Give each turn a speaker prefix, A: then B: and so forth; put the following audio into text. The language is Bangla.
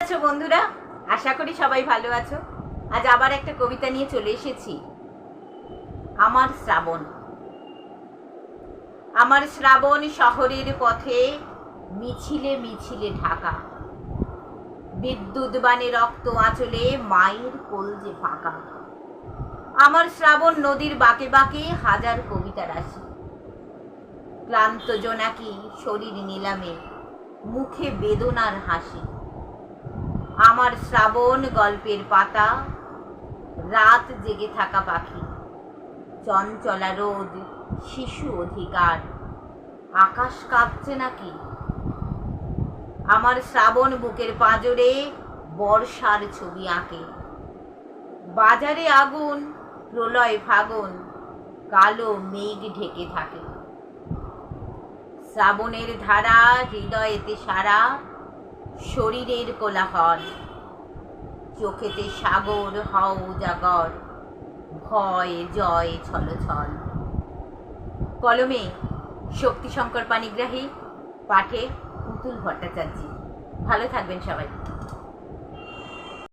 A: আছো বন্ধুরা? আশা করি সবাই ভালো আছো। আজ আবার একটা কবিতা নিয়ে চলে এসেছি। আমার শ্রাবণ। আমার শ্রাবণ শহরের পথে মিছিলে মিছিলে ঢাকা। বিদ্যুৎ বাণে রক্ত আঁচলে মায়ের কোল যে ফাঁকা। আমার শ্রাবণ নদীর বাঁকে বাঁকে হাজার কবিতা রাশি। ক্লান্ত জোনাকি শরীর নিলামে, মুখে বেদনার হাসি। আমার শ্রাবণ গল্পের পাতা, রাত জেগে থাকা পাখি, চঞ্চলা রোদ, শিশু অধিকার, আকাশ কাঁপছে নাকি? আমার শ্রাবণ বুকের পাঁজরে বর্ষার ছবি আঁকে। বাজারে আগুন, প্রলয় ফাগুন, কালো মেঘ ঢেকে থাকে। শ্রাবণের ধারা হৃদয়েতে সারা শরীরের কোলাহল। চোখেতে সাগর, হও উজাগর ভয়, জয়, ছলছল। কলমে শক্তি শঙ্কর পানিগ্রাহী, পাঠে পুতুল ভট্টাচার্য। ভালো থাকবেন সবাই।